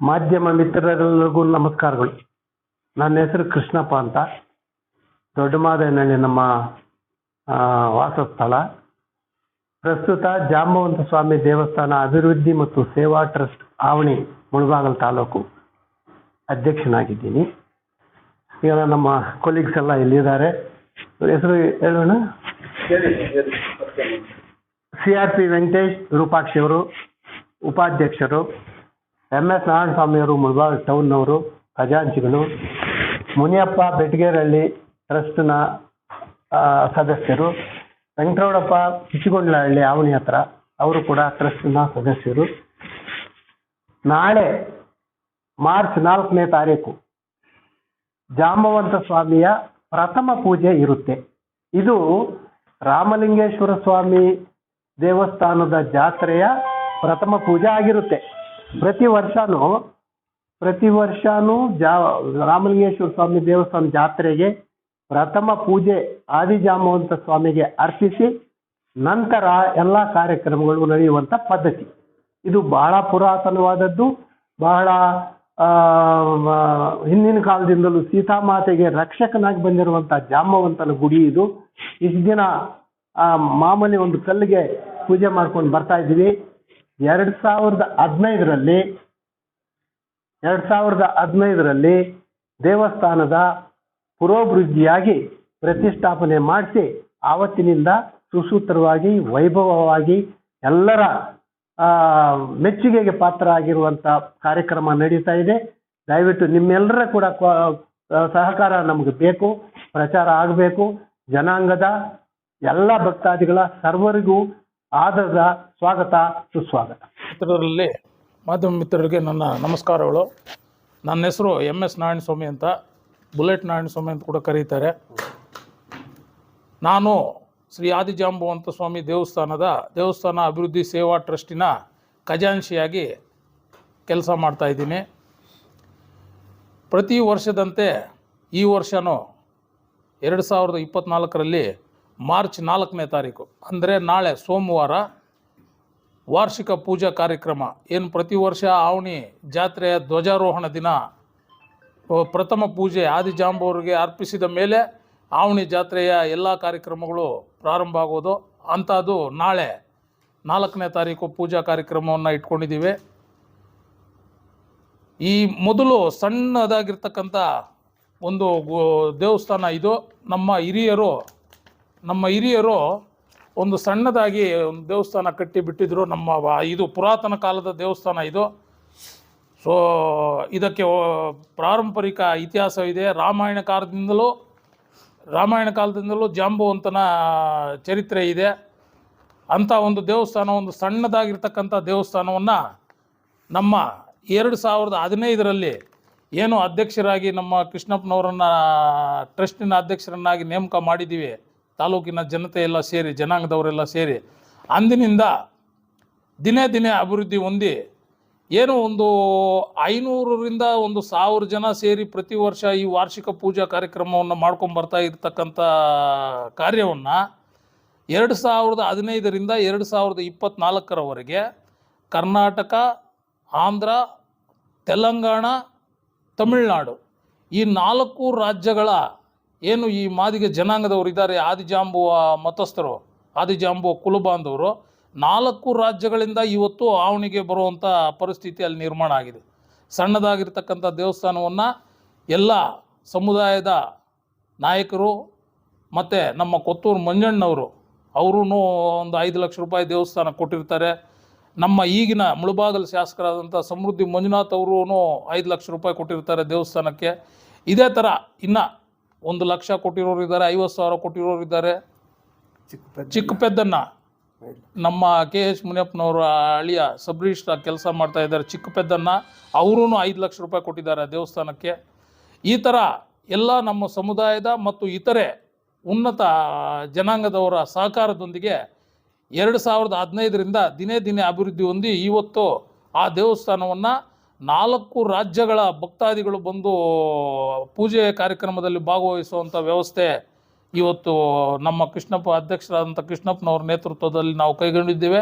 ಮಾಧ್ಯಮ ಮಿತ್ರರೆಲ್ಲರಿಗೂ ನಮಸ್ಕಾರಗಳು. ನನ್ನ ಹೆಸರು ಕೃಷ್ಣಪ್ಪ ಅಂತ. ದೊಡ್ಡಮಾದೇನಹಳ್ಳಿ ನಮ್ಮ ವಾಸಸ್ಥಳ. ಪ್ರಸ್ತುತ ಜಾಂಬವಂತ ಸ್ವಾಮಿ ದೇವಸ್ಥಾನ ಅಭಿವೃದ್ಧಿ ಮತ್ತು ಸೇವಾ ಟ್ರಸ್ಟ್ ಆವಣಿ, ಮುಳಬಾಗಲ್ ತಾಲೂಕು ಅಧ್ಯಕ್ಷನಾಗಿದ್ದೀನಿ. ಈಗ ನಮ್ಮ ಕೊಲೀಗ್ಸ್ ಎಲ್ಲ ಇಲ್ಲಿದ್ದಾರೆ ಹೆಸರು ಹೇಳೋಣ? C R P Venkatesh Virupakshi ಅವರು, ಉಪಾಧ್ಯಕ್ಷರು. ಎಂ ಎಸ್ ನಾರಾಯಣ ಸ್ವಾಮಿಯವರು ಮುಳಬಾಗ ಟೌನ್ನವರು, ಖಜಾಂಚಿಗಳು, ಮುನಿಯಪ್ಪ ಬೆಟ್ಗೇರಳ್ಳಿ ಟ್ರಸ್ಟ್ನ ಸದಸ್ಯರು ವೆಂಕಟರಮಣಪ್ಪ ಚಿಚ್ಚಿಗೊಂಡ್ಲಹಳ್ಳಿ ಆವಣಿ ಹತ್ರ ಅವರು ಕೂಡ ಟ್ರಸ್ಟ್ನ ಸದಸ್ಯರು. ನಾಳೆ ಮಾರ್ಚ್ ನಾಲ್ಕನೇ ತಾರೀಕು ಜಾಂಬವಂತ ಸ್ವಾಮಿಯ ಪ್ರಥಮ ಪೂಜೆ ಇರುತ್ತೆ. ಇದು ರಾಮಲಿಂಗೇಶ್ವರ ಸ್ವಾಮಿ ದೇವಸ್ಥಾನದ ಜಾತ್ರೆಯ ಪ್ರಥಮ ಪೂಜೆ ಆಗಿರುತ್ತೆ. ಪ್ರತಿ ವರ್ಷನೂ ಪ್ರತಿ ವರ್ಷನೂ ಜಾ ರಾಮಲಿಂಗೇಶ್ವರ ಸ್ವಾಮಿ ದೇವಸ್ಥಾನ ಜಾತ್ರೆಗೆ ಪ್ರಥಮ ಪೂಜೆ ಆದಿಜಾಮವಂತ ಸ್ವಾಮಿಗೆ ಅರ್ಪಿಸಿ ನಂತರ ಎಲ್ಲ ಕಾರ್ಯಕ್ರಮಗಳು ನಡೆಯುವಂಥ ಪದ್ಧತಿ. ಇದು ಬಹಳ ಪುರಾತನವಾದದ್ದು. ಬಹಳ ಹಿಂದಿನ ಕಾಲದಿಂದಲೂ ಸೀತಾಮಾತೆಗೆ ರಕ್ಷಕನಾಗಿ ಬಂದಿರುವಂಥ ಜಾಮವಂತನ ಗುಡಿ ಇದು. ಇಷ್ಟು ದಿನ ಮಾಮೂಲಿ ಒಂದು ಕಲ್ಲಿಗೆ ಪೂಜೆ ಮಾಡ್ಕೊಂಡು ಬರ್ತಾ ಇದ್ದೀವಿ. ಎರಡು ಸಾವಿರದ ಹದಿನೈದರಲ್ಲಿ, ಎರಡು ಸಾವಿರದ ಹದಿನೈದರಲ್ಲಿ ದೇವಸ್ಥಾನದ ಪುರೋಭಿವೃದ್ಧಿಯಾಗಿ ಪ್ರತಿಷ್ಠಾಪನೆ ಮಾಡಿಸಿ, ಆವತ್ತಿನಿಂದ ಸುಸೂತ್ರವಾಗಿ, ವೈಭವವಾಗಿ ಎಲ್ಲರ ಮೆಚ್ಚುಗೆಗೆ ಪಾತ್ರ ಆಗಿರುವಂಥ ಕಾರ್ಯಕ್ರಮ ನಡೀತಾ ಇದೆ. ದಯವಿಟ್ಟು ನಿಮ್ಮೆಲ್ಲರ ಕೂಡ ಸಹಕಾರ ನಮಗೆ ಬೇಕು, ಪ್ರಚಾರ ಆಗಬೇಕು. ಜನಾಂಗದ ಎಲ್ಲ ಭಕ್ತಾದಿಗಳ ಸರ್ವರಿಗೂ ಆದರದ ಸ್ವಾಗತ, ಸುಸ್ವಾಗತ. ಮಿತ್ರರಲ್ಲಿ, ಮಾಧ್ಯಮ ಮಿತ್ರರಿಗೆ ನನ್ನ ನಮಸ್ಕಾರಗಳು. ನನ್ನ ಹೆಸರು ಎಂ ಎಸ್ ನಾರಾಯಣ ಸ್ವಾಮಿ ಅಂತ, ಬುಲೆಟ್ ನಾರಾಯಣ ಸ್ವಾಮಿ ಅಂತ ಕೂಡ ಕರೀತಾರೆ. ನಾನು ಶ್ರೀ ಆದಿಜಾಂಬುವಂತ ಸ್ವಾಮಿ ದೇವಸ್ಥಾನದ, ದೇವಸ್ಥಾನ ಅಭಿವೃದ್ಧಿ ಸೇವಾ ಟ್ರಸ್ಟಿನ ಖಜಾಂಶಿಯಾಗಿ ಕೆಲಸ ಮಾಡ್ತಾ ಇದ್ದೀನಿ. ಪ್ರತಿ ವರ್ಷದಂತೆ ಈ ವರ್ಷವೂ ಎರಡು ಸಾವಿರದ ಇಪ್ಪತ್ತ್ನಾಲ್ಕರಲ್ಲಿ ಮಾರ್ಚ್ ನಾಲ್ಕನೇ ತಾರೀಕು, ಅಂದರೆ ನಾಳೆ ಸೋಮವಾರ ವಾರ್ಷಿಕ ಪೂಜಾ ಕಾರ್ಯಕ್ರಮ. ಏನು ಪ್ರತಿ ವರ್ಷ ಆವಣಿ ಜಾತ್ರೆಯ ಧ್ವಜಾರೋಹಣ ದಿನ. ಪ್ರಥಮ ಪೂಜೆ ಆದಿಜಾಂಬವರಿಗೆ ಅರ್ಪಿಸಿದ ಮೇಲೆ ಆವಣಿ ಜಾತ್ರೆಯ ಎಲ್ಲ ಕಾರ್ಯಕ್ರಮಗಳು ಪ್ರಾರಂಭ ಆಗೋದು. ಅಂಥದ್ದು ನಾಳೆ ನಾಲ್ಕನೇ ತಾರೀಕು ಪೂಜಾ ಕಾರ್ಯಕ್ರಮವನ್ನು ಇಟ್ಕೊಂಡಿದ್ದೀವಿ. ಈ ಮೊದಲು ಸಣ್ಣದಾಗಿರ್ತಕ್ಕಂಥ ಒಂದು ದೇವಸ್ಥಾನ ಇದು. ನಮ್ಮ ಹಿರಿಯರು ನಮ್ಮ ಹಿರಿಯರು ಒಂದು ಸಣ್ಣದಾಗಿ ಒಂದು ದೇವಸ್ಥಾನ ಕಟ್ಟಿ ಬಿಟ್ಟಿದ್ರು, ನಮ್ಮ ಇದು ಪುರಾತನ ಕಾಲದ ದೇವಸ್ಥಾನ ಇದು. ಸೊ ಇದಕ್ಕೆ ಪಾರಂಪರಿಕ ಇತಿಹಾಸವಿದೆ ರಾಮಾಯಣ ಕಾಲದಿಂದಲೂ ರಾಮಾಯಣ ಕಾಲದಿಂದಲೂ ಜಾಂಬುವಂತನ ಚರಿತ್ರೆ ಇದೆ. ಅಂಥ ಒಂದು ದೇವಸ್ಥಾನ, ಒಂದು ಸಣ್ಣದಾಗಿರ್ತಕ್ಕಂಥ ದೇವಸ್ಥಾನವನ್ನು ನಮ್ಮ ಎರಡು ಸಾವಿರದ ಹದಿನೈದರಲ್ಲಿ ಏನು ಅಧ್ಯಕ್ಷರಾಗಿ ನಮ್ಮ ಕೃಷ್ಣಪ್ಪನವರನ್ನು ಟ್ರಸ್ಟಿನ ಅಧ್ಯಕ್ಷರನ್ನಾಗಿ ನೇಮಕ ಮಾಡಿದ್ದೀವಿ. ತಾಲೂಕಿನ ಜನತೆ ಎಲ್ಲ ಸೇರಿ, ಜನಾಂಗದವರೆಲ್ಲ ಸೇರಿ ಅಂದಿನಿಂದ ದಿನೇ ದಿನೇ ಅಭಿವೃದ್ಧಿ ಹೊಂದಿ ಏನು ಒಂದು ಐನೂರರಿಂದ ಒಂದು ಸಾವಿರ ಜನ ಸೇರಿ ಪ್ರತಿ ವರ್ಷ ಈ ವಾರ್ಷಿಕ ಪೂಜಾ ಕಾರ್ಯಕ್ರಮವನ್ನು ಮಾಡ್ಕೊಂಡು ಬರ್ತಾ ಇರ್ತಕ್ಕಂಥ ಕಾರ್ಯವನ್ನು ಎರಡು ಸಾವಿರದ ಹದಿನೈದರಿಂದ ಎರಡು ಸಾವಿರದ ಇಪ್ಪತ್ತ್ನಾಲ್ಕರವರೆಗೆ ಕರ್ನಾಟಕ, ಆಂಧ್ರ, ತೆಲಂಗಾಣ, ತಮಿಳುನಾಡು ಈ ನಾಲ್ಕು ರಾಜ್ಯಗಳ ಏನು ಈ ಮಾದಿಗೆ ಜನಾಂಗದವರು ಇದ್ದಾರೆ, ಆದಿಜಾಂಬುವ ಮತಸ್ಥರು, ಆದಿಜಾಂಬುವ ಕುಲಬಾಂಧವರು, ನಾಲ್ಕು ರಾಜ್ಯಗಳಿಂದ ಇವತ್ತು ಆವಣಿಗೆ ಬರುವಂಥ ಪರಿಸ್ಥಿತಿ ಅಲ್ಲಿ ನಿರ್ಮಾಣ ಆಗಿದೆ. ಸಣ್ಣದಾಗಿರ್ತಕ್ಕಂಥ ದೇವಸ್ಥಾನವನ್ನು ಎಲ್ಲ ಸಮುದಾಯದ ನಾಯಕರು ಮತ್ತು ನಮ್ಮ ಕೊತ್ತೂರು ಮಂಜಣ್ಣವರು ಅವರೂ ಒಂದು ಐದು ಲಕ್ಷ ರೂಪಾಯಿ ದೇವಸ್ಥಾನ ಕೊಟ್ಟಿರ್ತಾರೆ. ನಮ್ಮ ಈಗಿನ ಮುಳುಬಾಗಲ್ ಶಾಸಕರಾದಂಥ ಸಮೃದ್ಧಿ ಮಂಜುನಾಥ್ ಅವರು ಐದು ಲಕ್ಷ ರೂಪಾಯಿ ಕೊಟ್ಟಿರ್ತಾರೆ ದೇವಸ್ಥಾನಕ್ಕೆ. ಇದೇ ಥರ ಇನ್ನು ಒಂದು ಲಕ್ಷ ಕೊಟ್ಟಿರೋರು ಇದ್ದಾರೆ, ಐವತ್ತು ಸಾವಿರ ಕೊಟ್ಟಿರೋರು ಇದ್ದಾರೆ. ಚಿಕ್ಕ ಪೆದ್ದನ್ನ. ನಮ್ಮ ಕೆ ಎಚ್ ಮುನಿಯಪ್ಪನವರ ಅಳಿಯ ಸಬ್ ರಿಜಿಸ್ಟ್ರಾರ್ ಕೆಲಸ ಮಾಡ್ತಾ ಇದ್ದಾರೆ, ಚಿಕ್ಕ ಪೆದ್ದನ್ನ. ಅವರೂ ಐದು ಲಕ್ಷ ರೂಪಾಯಿ ಕೊಟ್ಟಿದ್ದಾರೆ ದೇವಸ್ಥಾನಕ್ಕೆ. ಈ ಥರ ಎಲ್ಲ ನಮ್ಮ ಸಮುದಾಯದ ಮತ್ತು ಇತರೆ ಉನ್ನತ ಜನಾಂಗದವರ ಸಹಕಾರದೊಂದಿಗೆ ಎರಡು ಸಾವಿರದ ಹದಿನೈದರಿಂದ ದಿನೇ ದಿನೇ ಅಭಿವೃದ್ಧಿ ಹೊಂದಿ ಇವತ್ತು ಆ ದೇವಸ್ಥಾನವನ್ನು ನಾಲ್ಕು ರಾಜ್ಯಗಳ ಭಕ್ತಾದಿಗಳು ಬಂದು ಪೂಜೆ ಕಾರ್ಯಕ್ರಮದಲ್ಲಿ ಭಾಗವಹಿಸುವಂಥ ವ್ಯವಸ್ಥೆ ಇವತ್ತು ನಮ್ಮ ಕೃಷ್ಣಪ್ಪ ಅಧ್ಯಕ್ಷರಾದಂಥ ಕೃಷ್ಣಪ್ಪನವ್ರ ನೇತೃತ್ವದಲ್ಲಿ ನಾವು ಕೈಗೊಂಡಿದ್ದೇವೆ.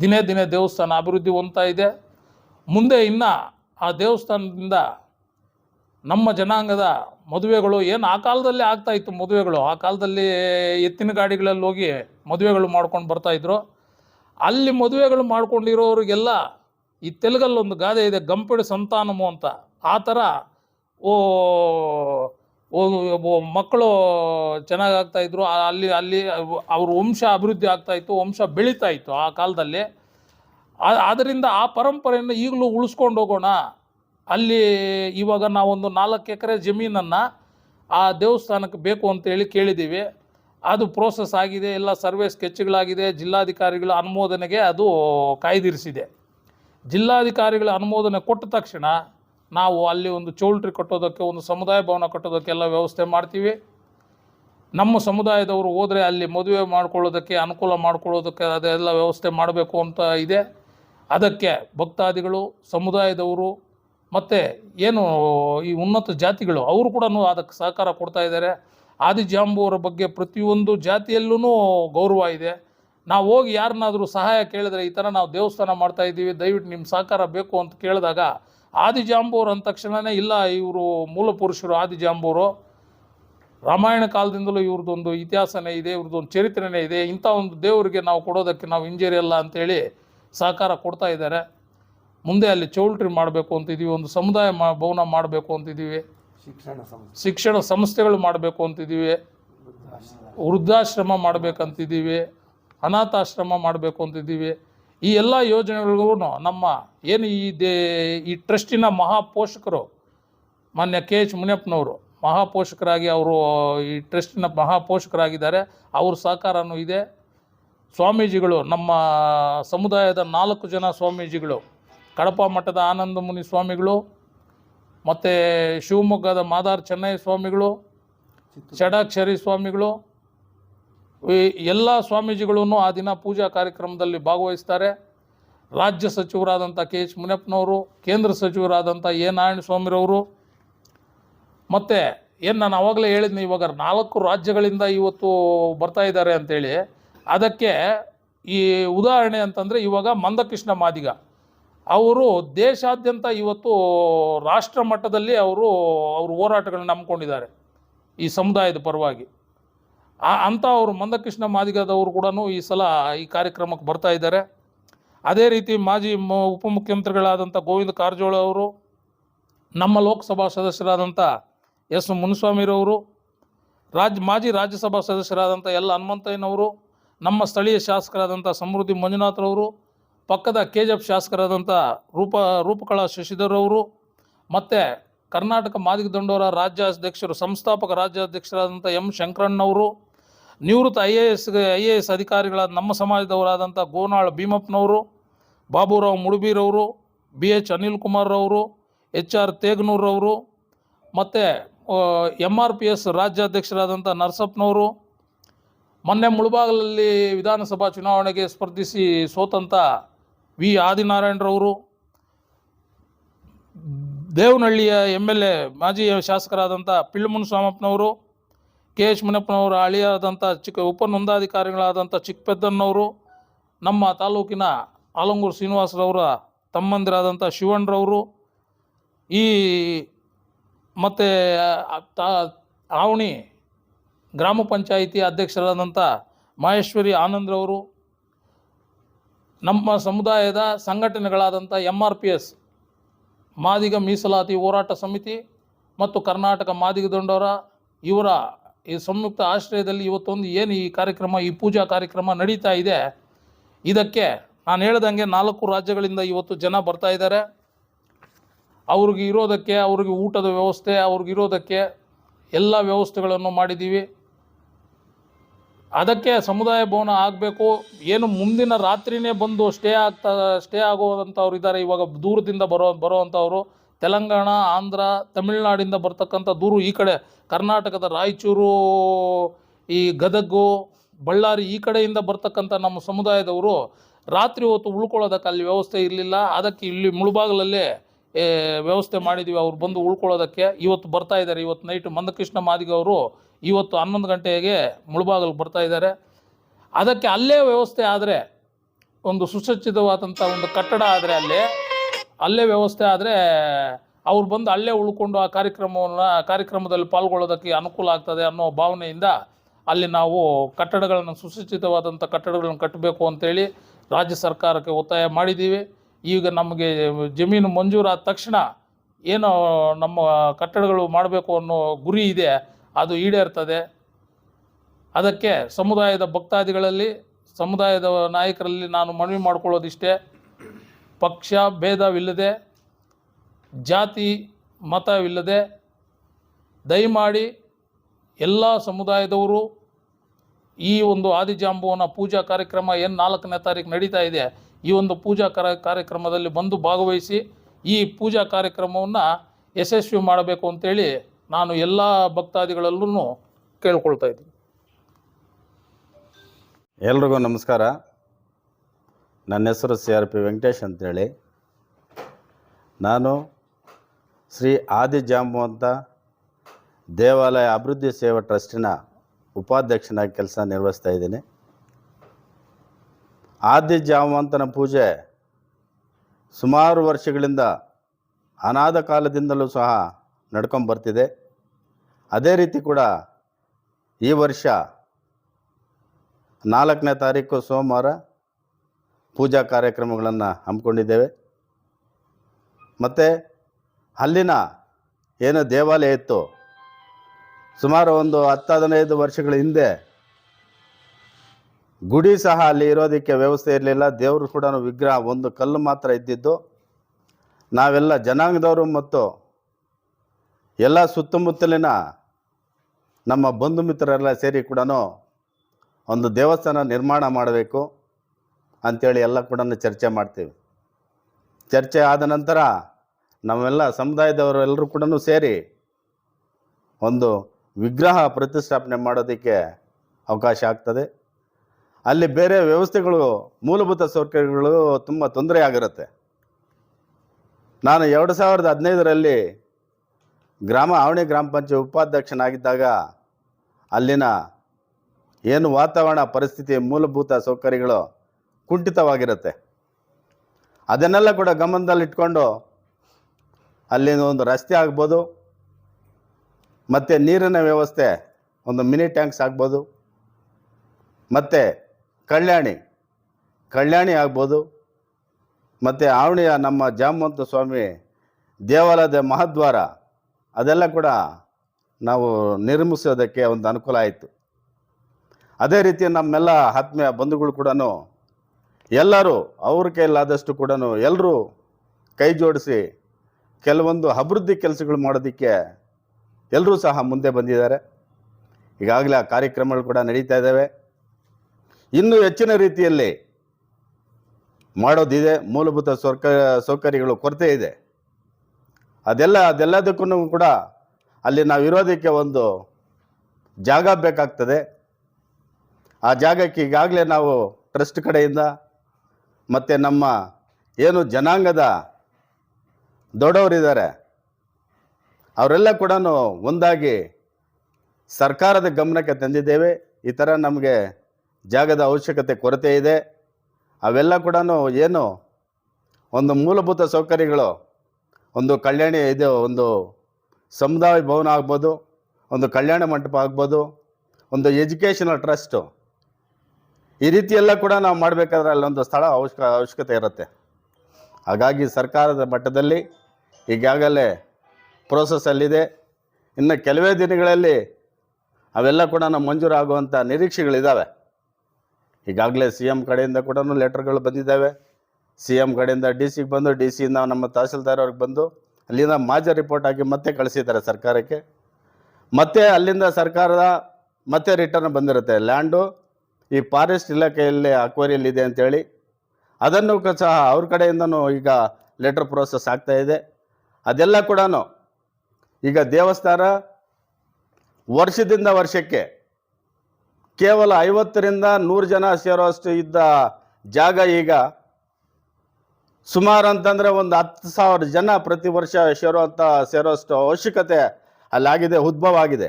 ದಿನೇ ದಿನೇ ದೇವಸ್ಥಾನ ಅಭಿವೃದ್ಧಿ ಹೊಂದ್ತಾ ಇದೆ. ಮುಂದೆ ಇನ್ನು ಆ ದೇವಸ್ಥಾನದಿಂದ ನಮ್ಮ ಜನಾಂಗದ ಮದುವೆಗಳು ಏನು ಆ ಕಾಲದಲ್ಲಿ ಆಗ್ತಾ ಇತ್ತು ಮದುವೆಗಳು. ಆ ಕಾಲದಲ್ಲಿ ಎತ್ತಿನ ಗಾಡಿಗಳಲ್ಲಿ ಹೋಗಿ ಮದುವೆಗಳು ಮಾಡ್ಕೊಂಡು ಬರ್ತಾಯಿದ್ರು ಅಲ್ಲಿ ಮದುವೆಗಳು ಮಾಡ್ಕೊಂಡಿರೋರಿಗೆಲ್ಲ ಈ ತೆಲುಗಲ್ಲಿ ಒಂದು ಗಾದೆ ಇದೆ, ಗಂಪಡಿ ಸಂತಾನಮು ಅಂತ. ಆ ಥರ ಓ ಮಕ್ಕಳು ಚೆನ್ನಾಗಿ ಆಗ್ತಾ ಇದ್ರು. ಅಲ್ಲಿ ಅಲ್ಲಿ ಅವ್ರ ವಂಶ ಅಭಿವೃದ್ಧಿ ಆಗ್ತಾ ಇತ್ತು, ವಂಶ ಬೆಳೀತಾ ಇತ್ತು ಆ ಕಾಲದಲ್ಲಿ. ಆದ್ದರಿಂದ ಆ ಪರಂಪರೆಯನ್ನು ಈಗಲೂ ಉಳಿಸ್ಕೊಂಡು ಹೋಗೋಣ. ಅಲ್ಲಿ ಇವಾಗ ನಾವೊಂದು ನಾಲ್ಕು ಎಕರೆ ಜಮೀನನ್ನು ಆ ದೇವಸ್ಥಾನಕ್ಕೆ ಬೇಕು ಅಂತೇಳಿ ಕೇಳಿದ್ದೀವಿ. ಅದು ಪ್ರೋಸೆಸ್ ಆಗಿದೆ, ಎಲ್ಲ ಸರ್ವೆ ಸ್ಕೆಚ್ಗಳಾಗಿದೆ ಜಿಲ್ಲಾಧಿಕಾರಿಗಳ ಅನುಮೋದನೆಗೆ ಅದು ಕಾಯ್ದಿರಿಸಿದೆ. ಜಿಲ್ಲಾಧಿಕಾರಿಗಳ ಅನುಮೋದನೆ ಕೊಟ್ಟ ತಕ್ಷಣ ನಾವು ಅಲ್ಲಿ ಒಂದು ಚೌಲ್ಟ್ರಿ ಕಟ್ಟೋದಕ್ಕೆ, ಒಂದು ಸಮುದಾಯ ಭವನ ಕಟ್ಟೋದಕ್ಕೆಲ್ಲ ವ್ಯವಸ್ಥೆ ಮಾಡ್ತೀವಿ. ನಮ್ಮ ಸಮುದಾಯದವರು ಹೋದರೆ ಅಲ್ಲಿ ಮದುವೆ ಮಾಡ್ಕೊಳ್ಳೋದಕ್ಕೆ, ಅನುಕೂಲ ಮಾಡ್ಕೊಳ್ಳೋದಕ್ಕೆ ಅದೆಲ್ಲ ವ್ಯವಸ್ಥೆ ಮಾಡಬೇಕು ಅಂತ ಇದೆ. ಅದಕ್ಕೆ ಭಕ್ತಾದಿಗಳು, ಸಮುದಾಯದವರು ಮತ್ತು ಏನು ಈ ಉನ್ನತ ಜಾತಿಗಳು, ಅವರು ಕೂಡ ಅದಕ್ಕೆ ಸಹಕಾರ ಕೊಡ್ತಾ ಇದ್ದಾರೆ. ಆದಿಜಾಂಬುವರ ಬಗ್ಗೆ ಪ್ರತಿಯೊಂದು ಜಾತಿಯಲ್ಲೂ ಗೌರವ ಇದೆ. ನಾವು ಹೋಗಿ ಯಾರನ್ನಾದರೂ ಸಹಾಯ ಕೇಳಿದ್ರೆ ಈ ಥರ ನಾವು ದೇವಸ್ಥಾನ ಮಾಡ್ತಾ ಇದ್ದೀವಿ ದಯವಿಟ್ಟು ನಿಮ್ಮ ಸಹಕಾರ ಬೇಕು ಅಂತ ಕೇಳಿದಾಗ ಆದಿಜಾಂಬೂರು ಅಂದ ತಕ್ಷಣವೇ ಇಲ್ಲ ಇವರು ಮೂಲ ಪುರುಷರು ಆದಿಜಾಂಬೂರು ರಾಮಾಯಣ ಕಾಲದಿಂದಲೂ ಇವ್ರದ್ದೊಂದು ಇತಿಹಾಸನೇ ಇದೆ ಇವ್ರದ್ದೊಂದು ಚರಿತ್ರೆನೇ ಇದೆ ಇಂಥ ಒಂದು ದೇವರಿಗೆ ನಾವು ಕೊಡೋದಕ್ಕೆ ನಾವು ಹಿಂಜರಿಯಲ್ಲ ಅಂತೇಳಿ ಸಹಕಾರ ಕೊಡ್ತಾ ಇದ್ದಾರೆ. ಮುಂದೆ ಅಲ್ಲಿ ಚೌಲ್ಟ್ರಿ ಮಾಡಬೇಕು ಅಂತಿದ್ದೀವಿ ಒಂದು ಸಮುದಾಯ ಮಾ ಭವನ ಮಾಡಬೇಕು ಅಂತಿದ್ದೀವಿ ಶಿಕ್ಷಣ ಶಿಕ್ಷಣ ಸಂಸ್ಥೆಗಳು ಮಾಡಬೇಕು ಅಂತಿದ್ದೀವಿ ವೃದ್ಧಾಶ್ರಮ ಮಾಡಬೇಕಂತಿದ್ದೀವಿ ಅನಾಥಾಶ್ರಮ ಮಾಡಬೇಕು ಅಂತಿದ್ದೀವಿ. ಈ ಎಲ್ಲ ಯೋಜನೆಗಳಿಗೂ ನಮ್ಮ ಏನು ಈ ದೇ ಈ ಟ್ರಸ್ಟಿನ ಮಹಾಪೋಷಕರು ಮಾನ್ಯ ಕೆ ಎಚ್ ಮುನಿಯಪ್ಪನವರು ಮಹಾಪೋಷಕರಾಗಿ ಅವರು ಈ ಟ್ರಸ್ಟಿನ ಮಹಾಪೋಷಕರಾಗಿದ್ದಾರೆ. ಅವ್ರ ಸಹಕಾರನೂ ಇದೆ. ಸ್ವಾಮೀಜಿಗಳು ನಮ್ಮ ಸಮುದಾಯದ ನಾಲ್ಕು ಜನ ಸ್ವಾಮೀಜಿಗಳು ಕಡಪ ಮಠದ ಆನಂದ ಮುನಿ ಸ್ವಾಮಿಗಳು ಮತ್ತು ಶಿವಮೊಗ್ಗದ ಮಾದಾರ್ ಚೆನ್ನೈ ಸ್ವಾಮಿಗಳು ಷಡಾಕ್ಷರಿ ಸ್ವಾಮಿಗಳು ಎಲ್ಲ ಸ್ವಾಮೀಜಿಗಳೂ ಆ ದಿನ ಪೂಜಾ ಕಾರ್ಯಕ್ರಮದಲ್ಲಿ ಭಾಗವಹಿಸ್ತಾರೆ. ರಾಜ್ಯ ಸಚಿವರಾದಂಥ ಕೆ ಎಚ್ ಮುನಿಯಪ್ಪನವರು, ಕೇಂದ್ರ ಸಚಿವರಾದಂಥ ಎ ನಾರಾಯಣ ಸ್ವಾಮಿರವರು ಮತ್ತು ಏನು ನಾನು ಆವಾಗಲೇ ಹೇಳಿದ್ನಿ, ಇವಾಗ ನಾಲ್ಕು ರಾಜ್ಯಗಳಿಂದ ಇವತ್ತು ಬರ್ತಾ ಇದ್ದಾರೆ ಅಂತೇಳಿ. ಅದಕ್ಕೆ ಈ ಉದಾಹರಣೆ ಅಂತಂದರೆ ಇವಾಗ ಮಂದಕೃಷ್ಣ ಮಾದಿಗ. ಅವರು ದೇಶಾದ್ಯಂತ ಇವತ್ತು ರಾಷ್ಟ್ರ ಮಟ್ಟದಲ್ಲಿ ಅವರು ಅವರು ಹೋರಾಟಗಳನ್ನ ನಂಬ್ಕೊಂಡಿದ್ದಾರೆ ಈ ಸಮುದಾಯದ ಪರವಾಗಿ. ಆ ಅಂಥ ಅವರು ಮಂದಕೃಷ್ಣ ಮಾದಿಗದವರು ಕೂಡ ಈ ಸಲ ಈ ಕಾರ್ಯಕ್ರಮಕ್ಕೆ ಬರ್ತಾ ಇದ್ದಾರೆ. ಅದೇ ರೀತಿ ಮಾಜಿ ಉಪಮುಖ್ಯಮಂತ್ರಿಗಳಾದಂಥ ಗೋವಿಂದ ಕಾರಜೋಳ ಅವರು, ನಮ್ಮ ಲೋಕಸಭಾ ಸದಸ್ಯರಾದಂಥ ಎಸ್ ಮುನಿಸ್ವಾಮಿರವರು ರಾಜ್ ಮಾಜಿ ರಾಜ್ಯಸಭಾ ಸದಸ್ಯರಾದಂಥ ಎಲ್ ಹನುಮಂತಯ್ಯನವರು, ನಮ್ಮ ಸ್ಥಳೀಯ ಶಾಸಕರಾದಂಥ ಸಮೃದ್ಧಿ ಮಂಜುನಾಥ್ರವರು ಪಕ್ಕದ ಕೆ ಜಿ ಎಫ್ ಶಾಸಕರಾದಂಥ ರೂಪ ರೂಪಕಲಾ ಶಶಿಧರ್ ಅವರು ಮತ್ತು ಕರ್ನಾಟಕ ಮಾದಿಗ ದಂಡೋರ ರಾಜ್ಯಾಧ್ಯಕ್ಷರು, ಸಂಸ್ಥಾಪಕ ರಾಜ್ಯಾಧ್ಯಕ್ಷರಾದಂಥ ಎಂ ಶಂಕರಣ್ಣವರು ನಿವೃತ್ತ I A S I A S ಅಧಿಕಾರಿಗಳಾದ ನಮ್ಮ ಸಮಾಜದವರಾದಂಥ ಗೋನಾಳ್ ಭೀಮಪ್ಪನವರು, ಬಾಬುರಾವ್ ಮುಡುಬೀರವರು, ಬಿ ಎಚ್ ಅನಿಲ್ ಕುಮಾರ್ರವರು ಎಚ್ ಆರ್ ತೇಗನೂರವರು ಮತ್ತು ಎಂ ಆರ್ ಪಿ ಎಸ್ ರಾಜ್ಯಾಧ್ಯಕ್ಷರಾದಂಥ ನರಸಪ್ಪನವರು, ಮೊನ್ನೆ ಮುಳುಬಾಗಲಲ್ಲಿ ವಿಧಾನಸಭಾ ಚುನಾವಣೆಗೆ ಸ್ಪರ್ಧಿಸಿ ಸೋತಂಥ ವಿ ಆದಿನಾರಾಯಣರವರು, ದೇವನಹಳ್ಳಿಯ ಎಂ ಎಲ್ ಎ, ಮಾಜಿ ಶಾಸಕರಾದಂಥ ಪಿಳ್ಮುನ್ ಸ್ವಾಮಪ್ಪನವರು ಕೆ ಎಚ್ ಮುನಿಯಪ್ಪನವರು ಅಳಿಯಾದಂಥ ಚಿಕ್ಕ ಉಪ ನೋಂದಾಧಿಕಾರಿಗಳಾದಂಥ ಚಿಕ್ಕಪೆದ್ದನ್ನವರು ನಮ್ಮ ತಾಲೂಕಿನ ಆಲಂಗೂರು ಶ್ರೀನಿವಾಸರವರ ತಮ್ಮಂದಿರಾದಂಥ ಶಿವಣ್ಣರವರು, ಈ ಮತ್ತು ಆವಣಿ ಗ್ರಾಮ ಪಂಚಾಯಿತಿ ಅಧ್ಯಕ್ಷರಾದಂಥ ಮಹೇಶ್ವರಿ ಆನಂದ್ರವರು, ನಮ್ಮ ಸಮುದಾಯದ ಸಂಘಟನೆಗಳಾದಂಥ M R P S, Madiga ಮೀಸಲಾತಿ ಹೋರಾಟ ಸಮಿತಿ ಮತ್ತು ಕರ್ನಾಟಕ ಮಾದಿಗ ದಂಡೋರ ಇವರ ಈ ಸಂಯುಕ್ತ ಆಶ್ರಯದಲ್ಲಿ ಇವತ್ತೊಂದು ಏನು ಈ ಕಾರ್ಯಕ್ರಮ, ಈ ಪೂಜಾ ಕಾರ್ಯಕ್ರಮ ನಡೀತಾ ಇದೆ? ಇದಕ್ಕೆ ನಾನು ಹೇಳ್ದಂಗೆ ನಾಲ್ಕು ರಾಜ್ಯಗಳಿಂದ ಇವತ್ತು ಜನ ಬರ್ತಾ ಇದ್ದಾರೆ. ಅವ್ರಿಗೆ ಇರೋದಕ್ಕೆ, ಅವ್ರಿಗೆ ಊಟದ ವ್ಯವಸ್ಥೆ, ಅವ್ರಿಗೆ ಇರೋದಕ್ಕೆ ಎಲ್ಲ ವ್ಯವಸ್ಥೆಗಳನ್ನು ಮಾಡಿದ್ದೀವಿ. ಅದಕ್ಕೆ ಸಮುದಾಯ ಭವನ ಆಗಬೇಕು. ಏನು ಮುಂದಿನ ರಾತ್ರಿನೇ ಬಂದು ಸ್ಟೇ ಆಗ್ತಾ, ಸ್ಟೇ ಆಗುವಂಥವ್ರು ಇದ್ದಾರೆ. ಇವಾಗ ದೂರದಿಂದ ಬರೋ, ಬರೋವಂಥವ್ರು. ತೆಲಂಗಾಣ, ಆಂಧ್ರ, ತಮಿಳುನಾಡಿಂದ ಬರ್ತಕ್ಕಂಥ ದೂರು ಈ ಕಡೆ, ಕರ್ನಾಟಕದ ರಾಯಚೂರು, ಈ ಗದಗು, ಬಳ್ಳಾರಿ ಈ ಕಡೆಯಿಂದ ಬರ್ತಕ್ಕಂಥ ನಮ್ಮ ಸಮುದಾಯದವರು ರಾತ್ರಿ ಹೊತ್ತು ಉಳ್ಕೊಳ್ಳೋದಕ್ಕೆ ಅಲ್ಲಿ ವ್ಯವಸ್ಥೆ ಇರಲಿಲ್ಲ. ಅದಕ್ಕೆ ಇಲ್ಲಿ ಮುಳುಬಾಗಲಲ್ಲೇ ವ್ಯವಸ್ಥೆ ಮಾಡಿದ್ದೀವಿ ಅವ್ರು ಬಂದು ಉಳ್ಕೊಳ್ಳೋದಕ್ಕೆ. ಇವತ್ತು ಬರ್ತಾ ಇದ್ದಾರೆ. ಇವತ್ತು ನೈಟ್ ಮಂದಕೃಷ್ಣ ಮಾದಿಗ ಅವರು ಇವತ್ತು ಹನ್ನೊಂದು ಗಂಟೆಗೆ ಮುಳುಬಾಗಲು ಬರ್ತಾ ಇದ್ದಾರೆ. ಅದಕ್ಕೆ ಅಲ್ಲೇ ವ್ಯವಸ್ಥೆ ಆದರೆ, ಒಂದು ಸುಸಜ್ಜಿತವಾದಂಥ ಒಂದು ಕಟ್ಟಡ ಆದರೆ ಅಲ್ಲಿ ಅಲ್ಲೇ ವ್ಯವಸ್ಥೆ ಆದರೆ ಅವ್ರು ಬಂದು ಅಲ್ಲೇ ಉಳ್ಕೊಂಡು ಆ ಕಾರ್ಯಕ್ರಮವನ್ನು ಕಾರ್ಯಕ್ರಮದಲ್ಲಿ ಪಾಲ್ಗೊಳ್ಳೋದಕ್ಕೆ ಅನುಕೂಲ ಆಗ್ತದೆ ಅನ್ನೋ ಭಾವನೆಯಿಂದ ಅಲ್ಲಿ ನಾವು ಕಟ್ಟಡಗಳನ್ನು ಸುಸಜ್ಜಿತವಾದಂಥ ಕಟ್ಟಡಗಳನ್ನು ಕಟ್ಟಬೇಕು ಅಂತೇಳಿ ರಾಜ್ಯ ಸರ್ಕಾರಕ್ಕೆ ಒತ್ತಾಯ ಮಾಡಿದ್ದೀವಿ. ಈಗ ನಮಗೆ ಜಮೀನು ಮಂಜೂರಾದ ತಕ್ಷಣ ಏನು ನಮ್ಮ ಕಟ್ಟಡಗಳು ಮಾಡಬೇಕು ಅನ್ನೋ ಗುರಿ ಇದೆ, ಅದು ಈಡೇರ್ತದೆ. ಅದಕ್ಕೆ ಸಮುದಾಯದ ಭಕ್ತಾದಿಗಳಲ್ಲಿ, ಸಮುದಾಯದ ನಾಯಕರಲ್ಲಿ ನಾನು ಮನವಿ ಮಾಡ್ಕೊಳ್ಳೋದಿಷ್ಟೇ. ಪಕ್ಷ ಭೇದವಿಲ್ಲದೆ, ಜಾತಿ ಮತವಿಲ್ಲದೆ ದಯಮಾಡಿ ಎಲ್ಲ ಸಮುದಾಯದವರು ಈ ಒಂದು ಆದಿಜಾಂಬುವನ ಪೂಜಾ ಕಾರ್ಯಕ್ರಮ ಏನು ನಾಲ್ಕನೇ ತಾರೀಕು ನಡೀತಾ ಇದೆ, ಈ ಒಂದು ಪೂಜಾ ಕರ ಕಾರ್ಯಕ್ರಮದಲ್ಲಿ ಬಂದು ಭಾಗವಹಿಸಿ ಈ ಪೂಜಾ ಕಾರ್ಯಕ್ರಮವನ್ನು ಯಶಸ್ವಿ ಮಾಡಬೇಕು ಅಂತೇಳಿ ನಾನು ಎಲ್ಲ ಭಕ್ತಾದಿಗಳಲ್ಲೂ ಕೇಳ್ಕೊಳ್ತಾ ಇದ್ದೀನಿ. ಎಲ್ರಿಗೂ ನಮಸ್ಕಾರ. ನನ್ನ ಹೆಸರು ಸಿ ಆರ್ ಪಿ ವೆಂಕಟೇಶ್ ಅಂತೇಳಿ. ನಾನು ಶ್ರೀ ಆದಿ ಜಾಂಬುವಂತ ದೇವಾಲಯ ಅಭಿವೃದ್ಧಿ ಸೇವಾ ಟ್ರಸ್ಟಿನ ಉಪಾಧ್ಯಕ್ಷನಾಗಿ ಕೆಲಸ ನಿರ್ವಹಿಸ್ತಾ ಇದ್ದೀನಿ. ಆದಿ ಜಾಮವಂತನ ಪೂಜೆ ಸುಮಾರು ವರ್ಷಗಳಿಂದ ಅನಾದ ಕಾಲದಿಂದಲೂ ಸಹ ನಡ್ಕೊಂಡು ಬರ್ತಿದೆ. ಅದೇ ರೀತಿ ಕೂಡ ಈ ವರ್ಷ ನಾಲ್ಕನೇ ತಾರೀಕು ಸೋಮವಾರ ಪೂಜಾ ಕಾರ್ಯಕ್ರಮಗಳನ್ನು ಹಮ್ಮಿಕೊಂಡಿದ್ದೇವೆ. ಮತ್ತು ಅಲ್ಲಿನ ಏನು ದೇವಾಲಯ ಇತ್ತು, ಸುಮಾರು ಒಂದು ಹತ್ತು ಹದಿನೈದು ವರ್ಷಗಳ ಹಿಂದೆ ಗುಡಿ ಸಹ ಅಲ್ಲಿ ಇರೋದಕ್ಕೆ ವ್ಯವಸ್ಥೆ ಇರಲಿಲ್ಲ. ದೇವರು ಕೂಡ ವಿಗ್ರಹ ಒಂದು ಕಲ್ಲು ಮಾತ್ರ ಇದ್ದಿದ್ದು. ನಾವೆಲ್ಲ ಜನಾಂಗದವರು ಮತ್ತು ಎಲ್ಲ ಸುತ್ತಮುತ್ತಲಿನ ನಮ್ಮ ಬಂಧು ಮಿತ್ರರೆಲ್ಲ ಸೇರಿ ಕೂಡ ಒಂದು ದೇವಸ್ಥಾನ ನಿರ್ಮಾಣ ಮಾಡಬೇಕು. ಅಂಥೇಳಿ ಎಲ್ಲ ಕೂಡ ಚರ್ಚೆ ಮಾಡ್ತೀವಿ. ಚರ್ಚೆ ಆದ ನಂತರ ನಾವೆಲ್ಲ ಸಮುದಾಯದವರು ಎಲ್ಲರೂ ಕೂಡ ಸೇರಿ ಒಂದು ವಿಗ್ರಹ ಪ್ರತಿಷ್ಠಾಪನೆ ಮಾಡೋದಕ್ಕೆ ಅವಕಾಶ ಆಗ್ತದೆ. ಅಲ್ಲಿ ಬೇರೆ ವ್ಯವಸ್ಥೆಗಳು, ಮೂಲಭೂತ ಸೌಕರ್ಯಗಳು ತುಂಬ ತೊಂದರೆ ಆಗಿರುತ್ತೆ. ನಾನು ಎರಡು ಸಾವಿರದ ಹದಿನೈದರಲ್ಲಿ ಗ್ರಾಮ ಆವಣಿ ಗ್ರಾಮ ಪಂಚಾಯತ್ ಉಪಾಧ್ಯಕ್ಷನಾಗಿದ್ದಾಗ ಅಲ್ಲಿನ ಏನು ವಾತಾವರಣ ಪರಿಸ್ಥಿತಿ, ಮೂಲಭೂತ ಸೌಕರ್ಯಗಳು ಕುಂಠಿತವಾಗಿರುತ್ತೆ. ಅದನ್ನೆಲ್ಲ ಕೂಡ ಗಮನದಲ್ಲಿಟ್ಕೊಂಡು ಅಲ್ಲಿನ ಒಂದು ರಸ್ತೆ ಆಗ್ಬೋದು. ಮತ್ತು ನೀರಿನ ವ್ಯವಸ್ಥೆ ಒಂದು ಮಿನಿ ಟ್ಯಾಂಕ್ಸ್ ಆಗ್ಬೋದು. ಮತ್ತು ಕಲ್ಯಾಣಿ ಕಲ್ಯಾಣಿ ಆಗ್ಬೋದು. ಮತ್ತು ಆವಣಿಯ ನಮ್ಮ ಜಾಮವಂತ ಸ್ವಾಮಿ ದೇವಾಲಯದ ಮಹಾದ್ವಾರ, ಅದೆಲ್ಲ ಕೂಡ ನಾವು ನಿರ್ಮಿಸೋದಕ್ಕೆ ಒಂದು ಅನುಕೂಲ ಆಯಿತು. ಅದೇ ರೀತಿ ನಮ್ಮೆಲ್ಲ ಆತ್ಮೀಯ ಬಂಧುಗಳು ಕೂಡ ಎಲ್ಲರೂ, ಅವ್ರ ಕೈಲಾದಷ್ಟು ಕೂಡ ಎಲ್ಲರೂ ಕೈ ಜೋಡಿಸಿ ಕೆಲವೊಂದು ಅಭಿವೃದ್ಧಿ ಕೆಲಸಗಳು ಮಾಡೋದಕ್ಕೆ ಎಲ್ಲರೂ ಸಹ ಮುಂದೆ ಬಂದಿದ್ದಾರೆ. ಈಗಾಗಲೇ ಆ ಕಾರ್ಯಕ್ರಮಗಳು ಕೂಡ ನಡೀತಾ ಇದ್ದಾವೆ. ಇನ್ನೂ ಹೆಚ್ಚಿನ ರೀತಿಯಲ್ಲಿ ಮಾಡೋದಿದೆ. ಮೂಲಭೂತ ಸೌಕ, ಸೌಕರ್ಯಗಳು ಕೊರತೆ ಇದೆ. ಅದೆಲ್ಲ ಅದೆಲ್ಲದಕ್ಕೂ ಕೂಡ ಅಲ್ಲಿ ನಾವು ಇರೋದಕ್ಕೆ ಒಂದು ಜಾಗ ಬೇಕಾಗ್ತದೆ. ಆ ಜಾಗಕ್ಕೆ ಈಗಾಗಲೇ ನಾವು ಟ್ರಸ್ಟ್ ಕಡೆಯಿಂದ ಮತ್ತು ನಮ್ಮ ಏನು ಜನಾಂಗದ ದೊಡ್ಡವರಿದ್ದಾರೆ, ಅವರೆಲ್ಲ ಕೂಡ ಒಂದಾಗಿ ಸರ್ಕಾರದ ಗಮನಕ್ಕೆ ತಂದಿದ್ದೇವೆ. ಈ ಥರ ನಮಗೆ ಜಾಗದ ಅವಶ್ಯಕತೆ ಕೊರತೆ ಇದೆ. ಅವೆಲ್ಲ ಕೂಡ ಏನು ಒಂದು ಮೂಲಭೂತ ಸೌಕರ್ಯಗಳು, ಒಂದು ಕಲ್ಯಾಣಿ ಇದು ಒಂದು ಸಮುದಾಯ ಭವನ ಆಗ್ಬೋದು, ಒಂದು ಕಲ್ಯಾಣ ಮಂಟಪ ಆಗ್ಬೋದು, ಒಂದು ಎಜುಕೇಷನಲ್ ಟ್ರಸ್ಟು ಈ ರೀತಿ ಎಲ್ಲ ಕೂಡ ನಾವು ಮಾಡಬೇಕಾದ್ರೆ ಅಲ್ಲೊಂದು ಸ್ಥಳ ಅವಶ್ಯಕ, ಅವಶ್ಯಕತೆ ಇರುತ್ತೆ. ಹಾಗಾಗಿ ಸರ್ಕಾರದ ಮಟ್ಟದಲ್ಲಿ ಈಗಾಗಲೇ ಪ್ರೋಸೆಸ್ಸಲ್ಲಿದೆ ಇನ್ನು ಕೆಲವೇ ದಿನಗಳಲ್ಲಿ ಅವೆಲ್ಲ ಕೂಡ ನಾವು ಮಂಜೂರಾಗುವಂಥ ನಿರೀಕ್ಷೆಗಳಿದ್ದಾವೆ. ಈಗಾಗಲೇ ಸಿ ಎಂ ಕಡೆಯಿಂದ ಕೂಡ ಲೆಟರ್ಗಳು ಬಂದಿದ್ದಾವೆ. ಸಿ ಎಂ ಕಡೆಯಿಂದ ಡಿ ಸಿಗೆ ಬಂದು ಡಿ ಸಿಯಿಂದ ನಮ್ಮ ತಹಸೀಲ್ದಾರ್ ಅವ್ರಿಗೆ ಬಂದು, ಅಲ್ಲಿಂದ ಮಾಜರ್ ರಿಪೋರ್ಟ್ ಆಗಿ ಮತ್ತೆ ಕಳಿಸಿದ್ದಾರೆ ಸರ್ಕಾರಕ್ಕೆ. ಮತ್ತೆ ಅಲ್ಲಿಂದ ಸರ್ಕಾರದ ಮತ್ತೆ ರಿಟರ್ನ್ ಬಂದಿರುತ್ತೆ. ಲ್ಯಾಂಡು ಈ ಫಾರೆಸ್ಟ್ ಇಲಾಖೆಯಲ್ಲಿ ಅಕ್ವರಿಯಲ್ಲಿದೆ ಅಂತೇಳಿ. ಅದನ್ನು ಸಹ ಅವ್ರ ಕಡೆಯಿಂದನೂ ಈಗ ಲೆಟರ್ ಪ್ರೋಸೆಸ್ ಆಗ್ತಾ ಇದೆ. ಅದೆಲ್ಲ ಕೂಡ ಈಗ ದೇವಸ್ಥಾನ ವರ್ಷದಿಂದ ವರ್ಷಕ್ಕೆ ಕೇವಲ ಐವತ್ತರಿಂದ ನೂರು ಜನ ಸೇರೋಷ್ಟು ಇದ್ದ ಜಾಗ ಈಗ ಸುಮಾರು ಅಂತಂದರೆ ಒಂದು ಹತ್ತು ಸಾವಿರ ಜನ ಪ್ರತಿ ವರ್ಷ ಸೇರುವಂಥ ಸೇರೋಷ್ಟು ಅವಶ್ಯಕತೆ ಅಲ್ಲಾಗಿದೆ, ಉದ್ಭವ ಆಗಿದೆ.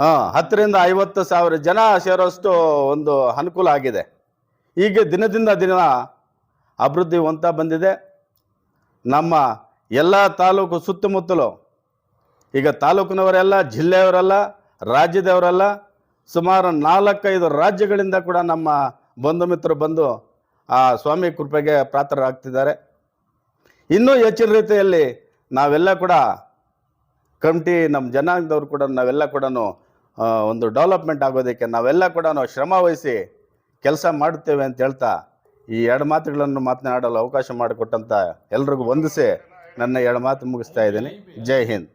ಹಾಂ, ಹತ್ತರಿಂದ ಐವತ್ತು ಸಾವಿರ ಜನ ಸೇರೋಷ್ಟು ಒಂದು ಅನುಕೂಲ ಆಗಿದೆ. ಈಗ ದಿನದಿಂದ ದಿನ ಅಭಿವೃದ್ಧಿ ಹೊಂತ ಬಂದಿದೆ. ನಮ್ಮ ಎಲ್ಲ ತಾಲೂಕು ಸುತ್ತಮುತ್ತಲು, ಈಗ ತಾಲೂಕಿನವರೆಲ್ಲ, ಜಿಲ್ಲೆಯವರೆಲ್ಲ, ರಾಜ್ಯದವರೆಲ್ಲ ಸುಮಾರು ನಾಲ್ಕೈದು ರಾಜ್ಯಗಳಿಂದ ಕೂಡ ನಮ್ಮ ಬಂಧು ಮಿತ್ರರು ಬಂದು ಆ ಸ್ವಾಮಿ ಕೃಪೆಗೆ ಪಾತ್ರರಾಗ್ತಿದ್ದಾರೆ. ಇನ್ನೂ ಹೆಚ್ಚಿನ ರೀತಿಯಲ್ಲಿ ನಾವೆಲ್ಲ ಕೂಡ ಕಮಿಟಿ, ನಮ್ಮ ಜನಾಂಗದವ್ರು ಕೂಡ ನಾವೆಲ್ಲ ಕೂಡ ಒಂದು ಡೆವಲಪ್ಮೆಂಟ್ ಆಗೋದಕ್ಕೆ ನಾವೆಲ್ಲ ಕೂಡ ಶ್ರಮ ವಹಿಸಿ ಕೆಲಸ ಮಾಡುತ್ತೇವೆ ಅಂತ ಹೇಳ್ತಾ ಈ ಎರಡು ಮಾತುಗಳನ್ನು ಮಾತನಾಡಲು ಅವಕಾಶ ಮಾಡಿಕೊಟ್ಟಂತ ಎಲ್ರಿಗೂ ವಂದಿಸಿ ನನ್ನ ಎರಡು ಮಾತು ಮುಗಿಸ್ತಾ ಇದ್ದೀನಿ. ಜೈ ಹಿಂದ್.